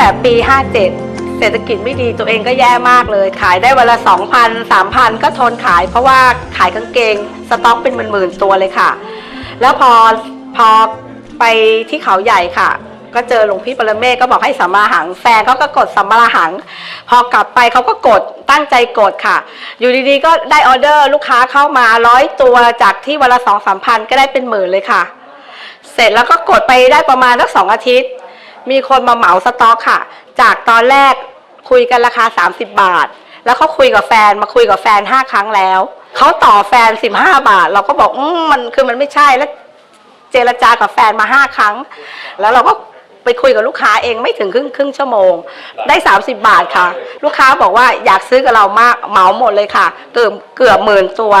แต่ปี 57 เศรษฐกิจไม่ดีตัวเองก็แย่มากเลย ขายได้วันละ 2,000 3,000 ก็ทนขาย เพราะว่าขายกางเกง สต็อกเป็นหมื่นๆตัวเลยค่ะ แล้วพอพอไปที่เขาใหญ่ค่ะก็เจอหลวงพี่ปรเมศก็บอกให้สัมมาหังแฟนเขาก็กดสัมมาหัง พอกลับไปเขาก็กดตั้งใจกดค่ะ อยู่ดีๆก็ได้ออเดอร์ลูกค้าเข้ามาร้อยตัวจากที่วันละสองสามพันก็ได้เป็นหมื่นเลยค่ะ เสร็จแล้วก็กดไปได้ประมาณสักสองอาทิตย์ มีคนมาเหมาสต็อกค่ะ จากตอนแรกคุยกันราคา 30 บาท แล้วเขาคุยกับแฟนมาคุยกับแฟน 5 ครั้งแล้วเขาต่อแฟน 15 บาท เราก็บอกอืมมันคือมันไม่ใช่แล้วเจรจากับแฟนมา 5 ครั้ง แล้วเราก็ไปคุยกับลูกค้าเองไม่ถึงครึ่งครึ่งชั่วโมง ได้ 30 บาทค่ะ ลูกค้าบอกว่าอยากซื้อกับเรามากเหมาหมดเลยค่ะ เกือบเกือบหมื่นตัว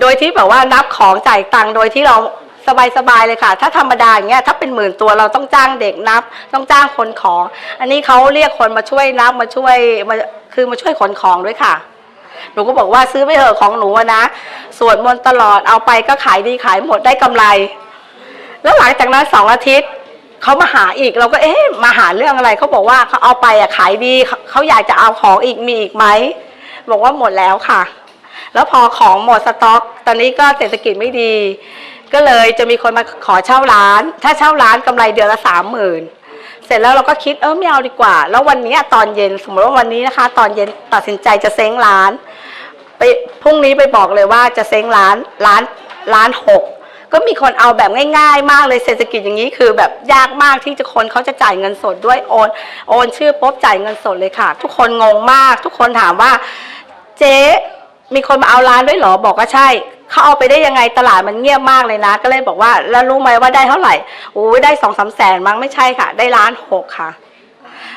โดยที่แบบว่านับของจ่ายตังค์โดยที่เรา สบายๆเลยค่ะ ถ้าธรรมดาอย่างเงี้ยถ้าเป็นหมื่นตัวเราต้องจ้างเด็กนับ ต้องจ้างคนของ อันนี้เขาเรียกคนมาช่วยนับมาช่วยมาคือมาช่วยขนของด้วยค่ะ หนูก็บอกว่าซื้อไปเถอะของหนูอะนะสวดมนต์ตลอดเอาไปก็ขายดีขายหมดได้กำไร แล้วหลังจากนั้นสองอาทิตย์เขามาหาอีกเราก็เอ๊ะมาหาเรื่องอะไรเขาบอกว่าเขาเอาไปอะขายดีเขาอยากจะเอาของอีกมีอีกไหมบอกว่าหมดแล้วค่ะ แล้วพอของหมดสต็อก ตอนนี้ก็เศรษฐกิจไม่ดี ก็เลยจะมีคนมาขอเช่าร้าน ถ้าเช่าร้านกำไรเดือนละสามหมื่นเสร็จแล้วเราก็คิดเออไม่เอาดีกว่า แล้ววันนี้ตอนเย็นสมมติว่าวันนี้นะคะ ตอนเย็นตัดสินใจจะเซ้งร้าน ไปพรุ่งนี้ไปบอกเลยว่าจะเซ้งร้านร้านร้านหกก็มีคนเอาแบบง่ายๆ มากเลยเศรษฐกิจอย่างนี้คือแบบยากมากที่จะคนเขาจะจ่ายเงินสดด้วยโอนโอนชื่อปุ๊บจ่ายเงินสดเลยค่ะ ทุกคนงงมาก ทุกคนถามว่า เจ๊มีคนมาเอาร้านด้วยเหรอบอกว่าใช่ เขาเอาไปได้ยังไงตลาดมันเงียบมากเลยนะ ก็เลยบอกว่า แล้วรู้ไหมว่าได้เท่าไหร่โอ้ยได้สองสามแสนมั้งไม่ใช่ค่ะ ได้ล้านหกค่ะ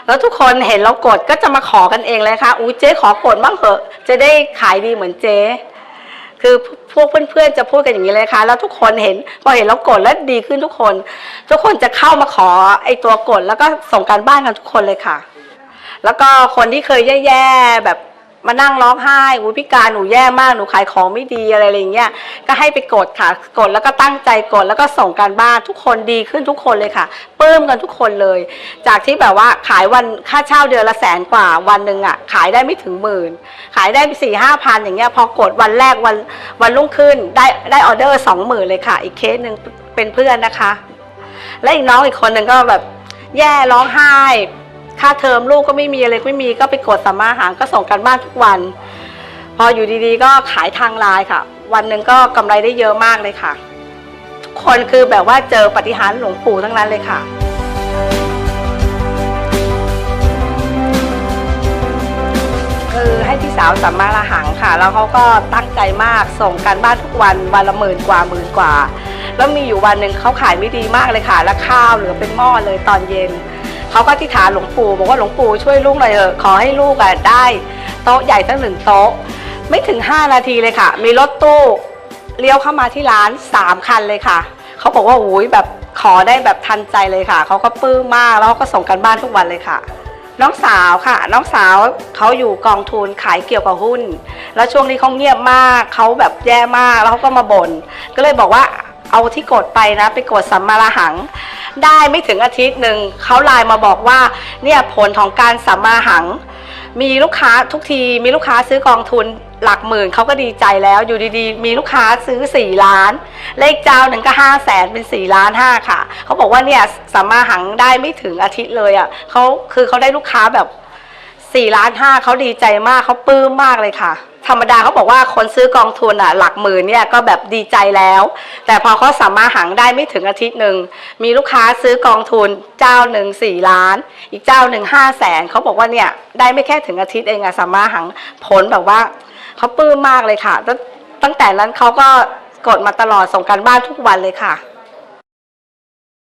แล้วทุกคนเห็นเรากดก็จะมาขอกันเองเลยค่ะอู้เจ๊ขอกดบ้างเถอะจะได้ขายดีเหมือนเจ๊คือพวกเพื่อนๆจะพูดกันอย่างนี้เลยค่ะแล้วทุกคนเห็นพอเห็นเรากดแล้วดีขึ้นทุกคน ทุกคนจะเข้ามาขอไอ้ตัวกดแล้วก็ส่งการบ้านกันทุกคนเลยค่ะ แล้วก็คนที่เคยแย่ๆแบบ มานั่งร้องไห้อุ้ยพิการหนูแย่มากหนูขายของไม่ดีอะไรอย่างเงี้ยก็ให้ไปกดค่ะกดแล้วก็ตั้งใจกดแล้วก็ส่งการบ้านทุกคนดีขึ้นทุกคนเลยค่ะปลื้มกันทุกคนเลย จากที่แบบว่าขายวันค่าเช่าเดือนละแสนกว่าวันหนึ่งอะขายได้ไม่ถึงหมื่นขายได้สี่ห้าพันอย่างเงี้ยพอกดวันแรกวันวันรุ่งขึ้นได้ได้ออเดอร์สองหมื่นเลยค่ะ อีกเคสหนึ่งเป็นเพื่อนนะคะ และอีกน้องอีกคนหนึ่งก็แบบแย่ร้องไห้ ค่าเทอมลูกก็ไม่มีอะไรไม่มีก็ไปกดสัมมาหารก็ส่งกันบ้านทุกวัน พออยู่ดีๆ ก็ขายทางไลน์ค่ะ วันหนึ่งก็กำไรได้เยอะมากเลยค่ะ ทุกคนคือแบบว่าเจอปฏิหารหลวงปู่ทั้งนั้นเลยค่ะคือให้พี่สาวสัมมาละหังค่ะ แล้วเขาก็ตั้งใจมากส่งกันบ้านทุกวันวันละหมื่นกว่าหมื่นกว่า แล้วมีอยู่วันหนึ่งเขาขายไม่ดีมากเลยค่ะ แล้วข้าวเหลือเป็นหม้อเลยตอนเย็น เขาก็ที่ฐานหลวงปู่บอกว่าหลวงปู่ช่วยลูกหน่อยเถอะขอให้ลูกอะได้โต๊ะใหญ่สักหนึ่งโต๊ะ ไม่ถึง 5 นาทีเลยค่ะ มีรถตู้เลี้ยวเข้ามาที่ร้าน 3 คันเลยค่ะ เขาบอกว่าโอ้ยแบบขอได้แบบทันใจเลยค่ะ เขาก็ปลื้มมากแล้วเขาก็ส่งกันบ้านทุกวันเลยค่ะ น้องสาวค่ะ น้องสาวเขาอยู่กองทุนขายเกี่ยวกับหุ้น แล้วช่วงนี้เขาเงียบมากเขาแบบแย่มากแล้วเขาก็มาบน่นก็เลยบอกว่าเอาที่กดไปนะ ไปกดสัมมาระหัง ได้ไม่ถึงอาทิตย์หนึ่งเขาไลน์มาบอกว่าเนี่ยผลของการสัมมาหัง มีลูกค้าทุกทีมีลูกค้าซื้อกองทุนหลักหมื่นเขาก็ดีใจแล้วอยู่ดีๆ มีลูกค้าซื้อ 4 ล้าน เลขเจ้าหนึ่งก็ 5 0 0แสนเป็น 4 ล้าน 5 ค่ะ เขาบอกว่าเนี่ยสัมมาหังได้ไม่ถึงอาทิตย์เลยอะเขาคือเขาได้ลูกค้าแบบ 4 ล้าน 5เขาดีใจมากเขาปลื้มมากเลยค่ะ ธรรมดาเขาบอกว่าคนซื้อกองทุนอะหลักหมื่นเนี่ยก็แบบดีใจแล้ว แต่พอเขาสามารถหังได้ไม่ถึงอาทิตย์หนึ่งมีลูกค้าซื้อกองทุนเจ้าหนึ่งสี่ล้าน อีกเจ้าหนึ่งห้าแสนเขาบอกว่าเนี่ยได้ไม่แค่ถึงอาทิตย์เองอะสามารถหังผลแบบว่าเขาปลื้มมากเลยค่ะตั้งตั้งแต่นั้นเขาก็กดมาตลอดส่งการบ้านทุกวันเลยค่ะ